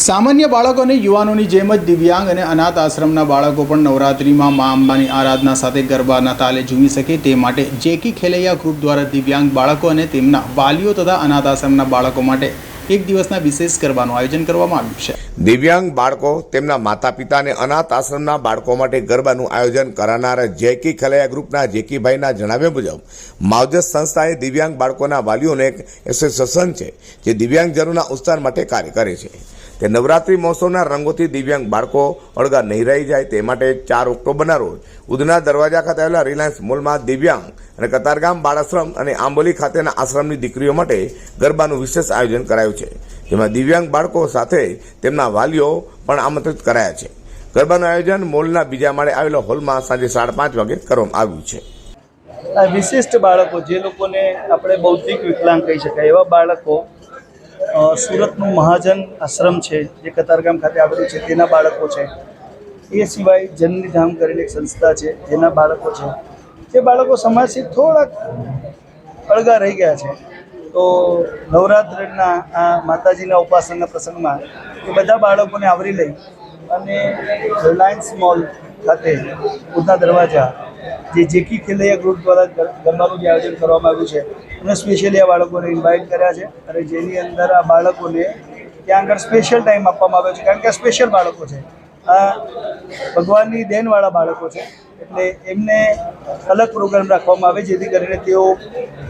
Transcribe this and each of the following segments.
સામાન્ય બાળકો અને યુવાનોની જેમ જ દિવ્યાંગ અને અનાથ આશ્રમના બાળકો પણ નવરાત્રિમાં મા અંબાની આરાધના સાથે ગરબાના તાલે ઝૂમી શકે તે માટે જેકી ખેલૈયા ગ્રુપ દ્વારા દિવ્યાંગ બાળકો અને તેમના વાલીઓ તથા અનાથ આશ્રમના બાળકો માટે એક દિવસના વિશેષ ગરબાનું આયોજન કરવામાં આવ્યું છે. દિવ્યાંગ બાળકો તેમના માતા પિતા અને અનાથ આશ્રમના બાળકો માટે ગરબાનું આયોજન કરનાર જેકી ખલૈયા ગ્રુપના જેકીભાઈના જણાવ્યા મુજબ, માવજત સંસ્થાએ દિવ્યાંગ બાળકોના વાલીઓને એક એસોસિએશન છે, જે દિવ્યાંગજનોના ઉત્સાહ માટે કાર્ય કરે છે. તે નવરાત્રિ મહોત્સવના રંગોથી દિવ્યાંગ બાળકો અળગા રહી જાય તે માટે ચાર ઓક્ટોબરના રોજ ઉધના દરવાજા ખાતે આવેલા રિલાયન્સ મોલમાં દિવ્યાંગ અને કતારગામ બાળાશ્રમ અને આંબોલી ખાતેના આશ્રમની દીકરીઓ માટે ગરબાનું વિશેષ આયોજન કરાયું છે. જેમાં દિવ્યાંગ બાળકો સાથે તેમના વાલીઓ પણ આમંત્રિત કરાયા છે. ગરબાનું આયોજન મોલના બીજા માળે આવેલા હોલમાં સાંજે સાડા પાંચ વાગે કરવામાં આવ્યું છે. આ વિશિષ્ટ બાળકો, જે લોકોને આપણે બૌદ્ધિક વિકલાંગ કહી શકાય, એવા બાળકો સુરતનું મહાજન આશ્રમ છે, જે કતારગામ ખાતે આવેલું છે, તેના બાળકો છે. એ સિવાય જનની કરીને એક સંસ્થા છે, જેના બાળકો છે. જે બાળકો સમાજથી થોડાક અળગા રહી ગયા છે. તો નવરાત્રિના આ માતાજીના ઉપાસનના પ્રસંગમાં એ બધા બાળકોને આવરી લઈ અને રિલાયન્સ મોલ ખાતે ઉધના દરવાજા જે જેકી ખેલૈયા ગ્રુપ દ્વારા ગર- ગરબાનું જે આયોજન કરવામાં આવ્યું છે અને સ્પેશિયલી આ બાળકોને ઇન્વાઇટ કર્યા છે અને જેની અંદર આ બાળકોને ત્યાં આગળ સ્પેશિયલ ટાઈમ આપવામાં આવ્યો છે. કારણ કે આ સ્પેશિયલ બાળકો છે. આ ભગવાનની દેનવાળા બાળકો છે. એટલે એમને અલગ પ્રોગ્રામ રાખવામાં આવે જેથી કરીને તેઓ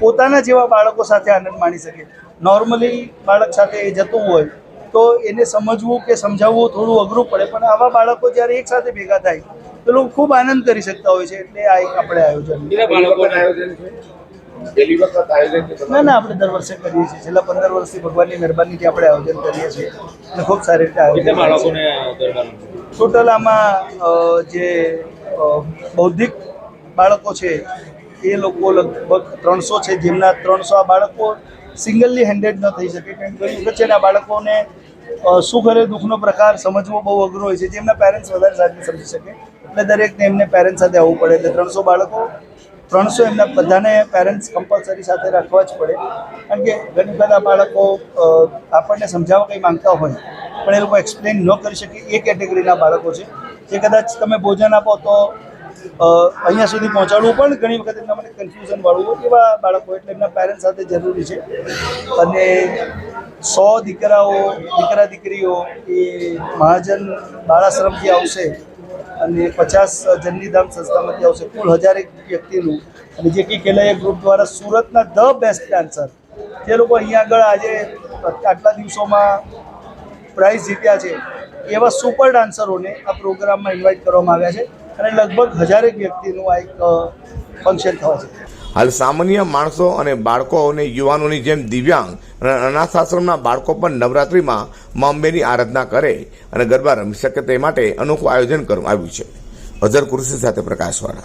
પોતાના જેવા બાળકો સાથે આનંદ માણી શકે. નોર્મલી બાળક સાથે એ જતું હોય તો એને સમજવું કે સમજાવવું થોડું અઘરું પડે, પણ આવા બાળકો જ્યારે એક સાથે ભેગા થાય તો લોકો ખૂબ આનંદ કરી શકતા હોય છે એટલે આ એક આપણે આયોજન ના ના આપણે દર વર્ષે કરીએ છીએ. છેલ્લા પંદર વર્ષથી ભગવાનની મહેરબાનીથી આપણે આયોજન કરીએ છીએ. અને ખૂબ સારી રીતે આયોજન ટોટલ આમાં જે બૌદ્ધિક બાળકો છે એ લોકો લગભગ ત્રણસો છે. જેમના ત્રણસો આ બાળકો સિંગલલી હેન્ડેડ ન થઈ શકે. કારણ કે વચ્ચેના બાળકોને સુખ અને દુઃખનો પ્રકાર સમજવો બહુ અઘરો હોય છે. જેમના પેરેન્ટ્સ વધારે સારી સમજી શકે. એટલે દરેકને એમને પેરેન્ટ્સ સાથે આવવું પડે. એટલે ત્રણસો બાળકો, ત્રણસો એમના બધાને પેરેન્ટ્સ કમ્પલસરી સાથે રાખવા જ પડે. કારણ કે ઘણી બધા બાળકો આપણને સમજાવવા કંઈ માંગતા હોય, પણ એ લોકો એક્સપ્લેન ન કરી શકે. એ કેટેગરીના બાળકો છે. જે કદાચ તમે ભોજન આપો તો અહીંયા સુધી પહોંચાડવું પણ ઘણી વખત એમના માટે કન્ફ્યુઝન વાળું એવા બાળકો એટલે એમના પેરેન્ટ્સ સાથે જરૂરી છે. અને સો દીકરાઓ દીકરા દીકરીઓ એ મહાજન બાળાશ્રમથી આવશે અને પચાસ જનનીધામ સંસ્થામાંથી આવશે. કુલ હજારેક વ્યક્તિનું. અને જે કે ખેલૈયા ગ્રુપ દ્વારા સુરતના ધ બેસ્ટ ડાન્સર જે લોકો અહીંયા આગળ આજે આટલા દિવસોમાં પ્રાઇઝ જીત્યા છે, એવા સુપર ડાન્સરોને આ પ્રોગ્રામમાં ઇન્વાઇટ કરવામાં આવ્યા છે. અને લગભગ હજારેક વ્યક્તિનું આ એક ફંક્શન થવા છે. હાલ સામાન્ય માણસો અને બાળકો અને યુવાનોની જેમ દિવ્યાંગ અને અનાથ આશ્રમના બાળકો પણ નવરાત્રિમાં મા અંબેની આરાધના કરે અને ગરબા રમી શકે તે માટે અનોખું આયોજન કરવામાં આવ્યું છે. અઝર કૃષિ સાથે પ્રકાશવાળા.